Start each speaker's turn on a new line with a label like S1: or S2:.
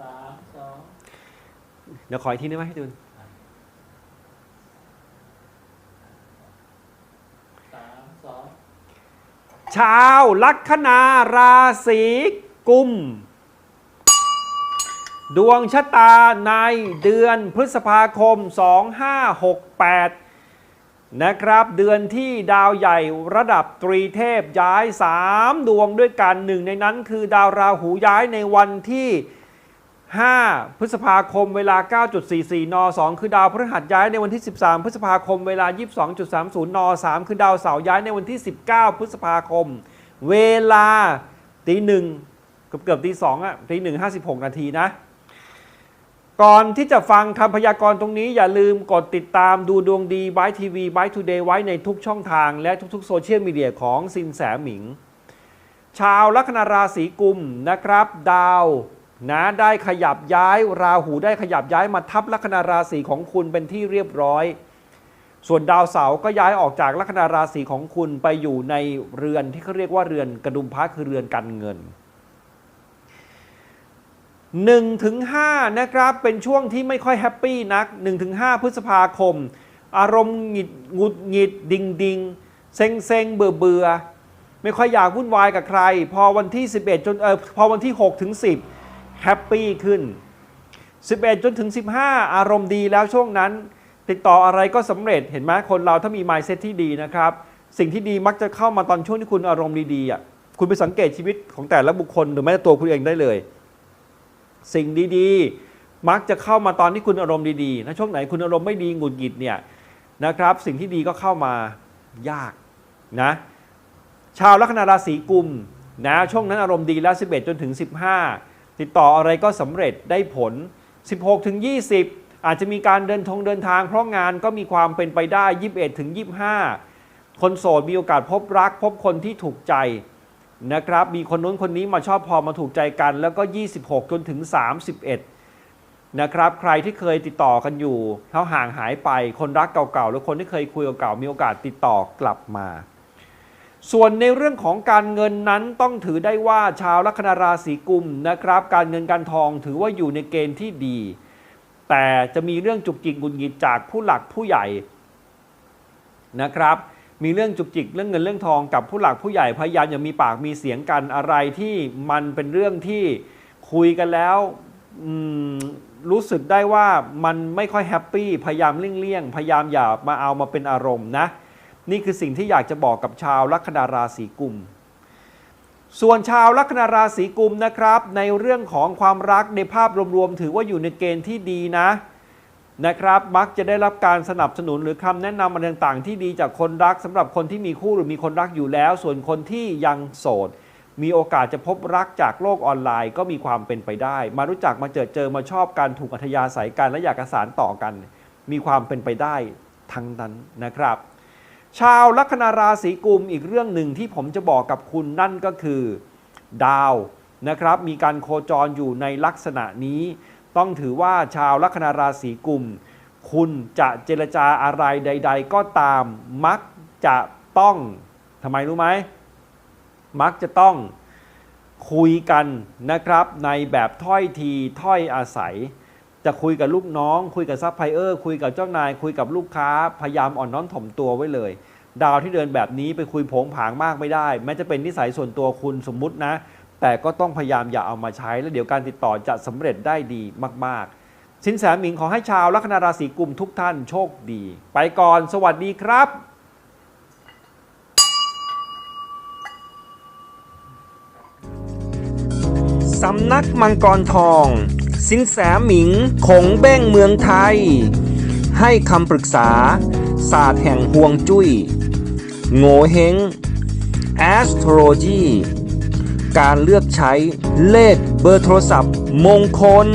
S1: สามสอง
S2: เดี๋ยวขออีกทีได้ไหมพี่จูน
S1: สามสอง
S2: ชาวลัคนาราศีกุม ดวงชะตาในเดือนพฤษภาคม 2568 นะครับ เดือนที่ดาวใหญ่ระดับตรีเทพย้าย 3 ดวงด้วยกันหนึ่งในนั้นคือดาวราหูย้ายในวันที่ 5 พฤษภาคมเวลา 9.44 น 2 คือดาวพฤหัสย้ายในวันที่ 13 พฤษภาคมเวลา 22.30 น 3 คือดาวเสาร์ย้ายในวันที่ 19 พฤษภาคม เวลาตีหนึ่งเกือบเกือบตีสองอะตีหนึ่งห้าสิบหกนาทีนะ ก่อนที่จะฟังคำพยากรณ์ตรงนี้อย่าลืมกดติดตามดูดวงดีบายทีวีบายทูเดย์ไว้ในทุกช่องทางและทุกๆโซเชียลมีเดียของสินแสหมิง ชาวลัคนาราศีกุมนะครับ ดาว นะได้ขยับย้ายราหูได้ขยับย้ายมาทับลัคนาราศีของคุณเป็นที่เรียบร้อย ส่วนดาวเสาร์ก็ย้ายออกจากลัคนาราศีของคุณไปอยู่ในเรือนที่เขาเรียกว่าเรือนกระดุมพระคือเรือนการเงิน1ถึง5นะครับเป็นช่วงที่ไม่ค่อยแฮปปี้นัก1ถึง5พฤษภาคม อารมณ์หงิดงุดหงิดดิงดิงเซ็งเซ็งเบื่อเบื่อไม่ค่อยอยากวุ่นวายกับใคร พอวันที่ 11 จนเออพอวันที่6ถึง10 แฮปปี้ขึ้น 11 จนถึง 15 อารมณ์ดีแล้วช่วงนั้น ติดต่ออะไรก็สำเร็จเห็นไหมคนเราถ้ามี mindset ที่ดีนะครับ สิ่งที่ดีมักจะเข้ามาตอนช่วงที่คุณอารมณ์ดีๆอะคุณไปสังเกตชีวิตของแต่ละบุคคลหรือแม้แต่ตัวคุณเองได้เลย สิ่งดีๆ มักจะเข้ามาตอนที่คุณอารมณ์ดีๆนะช่วงไหนคุณอารมณ์ไม่ดีหงุดหงิดเนี่ยนะครับ สิ่งที่ดีก็เข้ามายากนะชาวลัคนาราศีกุมนะช่วงนั้นอารมณ์ดีแล้ว 11 จนถึง 15 ติดต่ออะไรก็สำเร็จได้ผล 16ถึง20 อาจจะมีการเดินทงเดินทาง เพราะงานก็มีความเป็นไปได้ 21ถึง25 คนโสดมีโอกาสพบรัก พบคนที่ถูกใจนะครับ มีคนนู้นคนนี้มาชอบพอมาถูกใจกัน แล้วก็ 26 จนถึง 31 นะครับ ใครที่เคยติดต่อกันอยู่เขาห่างหายไป คนรักเก่าๆ หรือคนที่เคยคุยเก่าๆ มีโอกาสติดต่อกลับมา ส่วนในเรื่องของการเงินนั้นต้องถือได้ว่าชาวลัคนาราศีกุมนะครับ การเงินการทองถือว่าอยู่ในเกณฑ์ที่ดี แต่จะมีเรื่องจุกจิกหงุดหงิดจากผู้หลักผู้ใหญ่นะครับ มีเรื่องจุกจิกเรื่องเงินเรื่องทองกับผู้หลักผู้ใหญ่พยายามอย่ามีปากมีเสียงกันอะไรที่มันเป็นเรื่องที่คุยกันแล้วรู้สึกได้ว่ามันไม่ค่อยแฮปปี้พยายามเลี่ยงๆพยายามอย่ามาเอามาเป็นอารมณ์นะ นี่คือสิ่งที่อยากจะบอกกับชาวลัคนาราศีกุม ส่วนชาวลัคนาราศีกุมนะครับ ในเรื่องของความรักในภาพรวมๆถือว่าอยู่ในเกณฑ์ที่ดีนะนะครับ มักจะได้รับการสนับสนุนหรือคำแนะนำอะไรต่างๆ ที่ดีจากคนรักสำหรับคนที่มีคู่หรือมีคนรักอยู่แล้ว ส่วนคนที่ยังโสด มีโอกาสจะพบรักจากโลกออนไลน์ก็มีความเป็นไปได้ มารู้จักมาเจอเจอมาชอบกันถูกอัธยาศัยกันและอยากกระสานต่อกัน มีความเป็นไปได้ทั้งนั้นนะครับ ชาวลัคนาราศีกุมอีกเรื่องหนึ่งที่ผมจะบอกกับคุณนั่นก็คือ ดาวนะครับ มีการโคจรอยู่ในลักษณะนี้ ต้องถือว่าชาวลัคนาราศีกุม คุณจะเจรจาอะไรใด ๆ ก็ตามมักจะต้องทำไมรู้ไหมมักจะต้องคุยกันนะครับในแบบถ้อยทีถ้อยอาศัย จะคุยกับลูกน้อง คุยกับซัพพลายเออร์คุยกับเจ้านาย คุยกับลูกค้าพยายามอ่อนน้อมถ่อมตัวไว้เลย ดาวที่เดินแบบนี้ไปคุยผงผางมากไม่ได้ แม้จะเป็นนิสัยส่วนตัวคุณสมมุตินะ แต่ก็ต้องพยายามอย่าเอามาใช้ แล้วเดี๋ยวการติดต่อจะสำเร็จได้ดีมากๆ สินแสหมิงขอให้ชาวลัคนาราศีกุมทุกท่านโชคดี ไปก่อนสวัสดีครับสำนักมังกรทอง สินแสหมิงคงเบ้งเมืองไทย ให้คำปรึกษา ศาสตร์แห่งห่วงจุย้ย โง่เฮง astrology การเลือกใช้เลขเบอร์โทรศัพท์มงคล